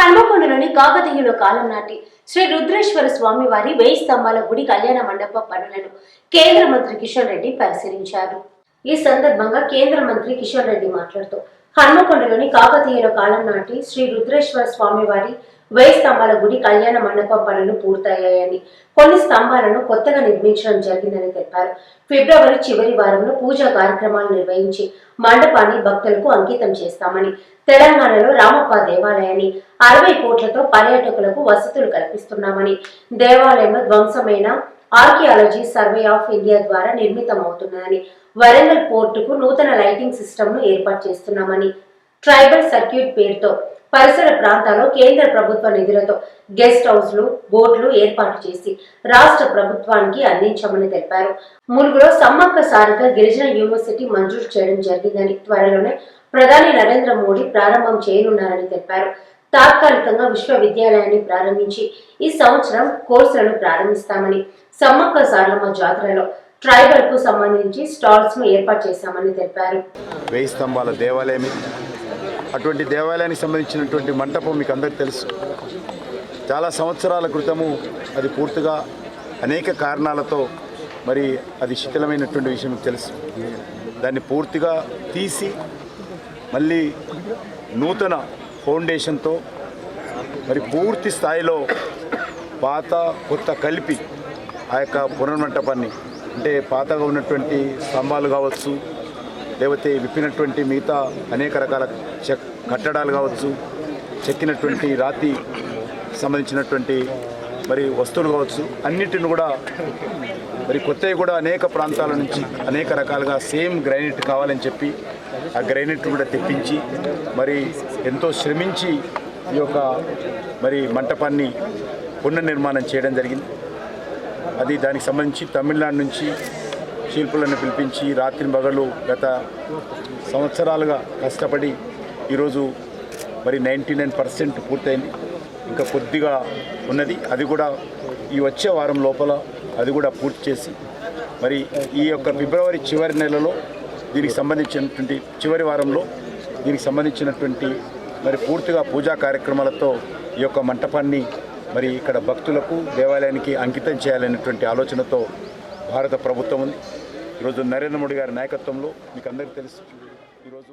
హన్మకొండలోని కాకతీయుల కాలం నాటి శ్రీ రుద్రేశ్వర స్వామి వారి వెయ్యి స్తంభాల గుడి కళ్యాణ మండప పనులను కేంద్ర మంత్రి కిషన్ రెడ్డి పరిశీలించారు. ఈ సందర్భంగా కేంద్ర మంత్రి కిషన్ రెడ్డి మాట్లాడుతూ హన్మకొండలోని కాకతీయుల కాలం నాటి శ్రీ రుద్రేశ్వర స్వామి వారి వెయ్యి స్తంభాల గుడి కళ్యాణ మండపం పనులు పూర్తయ్యాయని. కొన్ని స్తంభాలను కొత్తగా నిర్మించడం జరిగిందని తెలిపారు. ఫిబ్రవరి చివరి వారంలో పూజా కార్యక్రమాలు నిర్వహించి మండపాన్ని భక్తులకు అంకితం చేస్తామని తెలంగాణలో రామప్ప దేవాలయాన్ని అరవై కోట్లతో పర్యాటకులకు వసతులు కల్పిస్తున్నామని దేవాలయంలో ధ్వంసమైన ఆర్కియాలజీ సర్వే ఆఫ్ ఇండియా ద్వారా నిర్మితమవుతున్నదని వరంగల్ పోర్టుకు నూతన లైటింగ్ సిస్టమ్ను ఏర్పాటు చేస్తున్నామని ట్రైబల్ సర్క్యూట్ పేరుతో పరిసర ప్రాంతాల్లో కేంద్ర ప్రభుత్వ నిధులతో గెస్ట్ హౌస్లు బోట్లు ఏర్పాటు చేసి రాష్ట్ర ప్రభుత్వానికి అందించామని తెలిపారు. ములుగులో సమ్మక్క సారిక గిరిజన యూనివర్సిటీ మంజూరు చేయడం జరిగిందని త్వరలోనే ప్రధాని నరేంద్ర మోడీ ప్రారంభం చేయనున్నారని తెలిపారు. తాత్కాలికంగా విశ్వవిద్యాలయాన్ని ప్రారంభించి ఈ సంవత్సరం కోర్సులను ప్రారంభిస్తామని సమ్మక్క సారలమ్మ జాతరలో ట్రైబల్కు సంబంధించి స్టాల్స్ను ఏర్పాటు చేశామని తెలిపారు. వేయి స్తంభాల దేవాలయం అటువంటి దేవాలయానికి సంబంధించినటువంటి మంటపం మీకు అందరికీ తెలుసు. చాలా సంవత్సరాల క్రితము అది పూర్తిగా అనేక కారణాలతో మరి అది శిథిలమైనటువంటి విషయం మీకు తెలుసు. దాన్ని పూర్తిగా తీసి మళ్ళీ నూతన ఫౌండేషన్తో మరి పూర్తి స్థాయిలో పాత కొత్త కలిపి ఆ యొక్క పునర్మంటపాన్ని అంటే పాతగా ఉన్నటువంటి స్తంభాలు కావచ్చు లేకపోతే విప్పినటువంటి మిగతా అనేక రకాల చెక్ కట్టడాలు కావచ్చు చెక్కినటువంటి రాతి సంబంధించినటువంటి మరి వస్తువులు కావచ్చు అన్నిటిని కూడా మరి కొత్తవి కూడా అనేక ప్రాంతాల నుంచి అనేక రకాలుగా సేమ్ గ్రైనైట్ కావాలని చెప్పి ఆ గ్రైనైట్ కూడా తెప్పించి మరి ఎంతో శ్రమించి ఈ యొక్క మరి మంటపాన్ని పునర్నిర్మాణం చేయడం జరిగింది. అది దానికి సంబంధించి తమిళనాడు నుంచి శిల్పులను పిలిపించి రాత్రి పగలు గత సంవత్సరాలుగా కష్టపడి ఈరోజు మరి నైంటీ నైన్ పర్సెంట్ పూర్తయింది. ఇంకా కొద్దిగా ఉన్నది. అది కూడా ఈ వచ్చే వారం లోపల అది కూడా పూర్తి చేసి మరి ఈ యొక్క ఫిబ్రవరి చివరి నెలలో దీనికి సంబంధించినటువంటి చివరి వారంలో దీనికి సంబంధించినటువంటి మరి పూర్తిగా పూజా కార్యక్రమాలతో ఈ యొక్క మంటపాన్ని మరి ఇక్కడ భక్తులకు దేవాలయానికి అంకితం చేయాలనేటువంటి ఆలోచనతో భారత ప్రభుత్వం ఉంది. ఈరోజు నరేంద్ర మోడీ గారి నాయకత్వంలో మీకు అందరికీ తెలుసు. ఈరోజు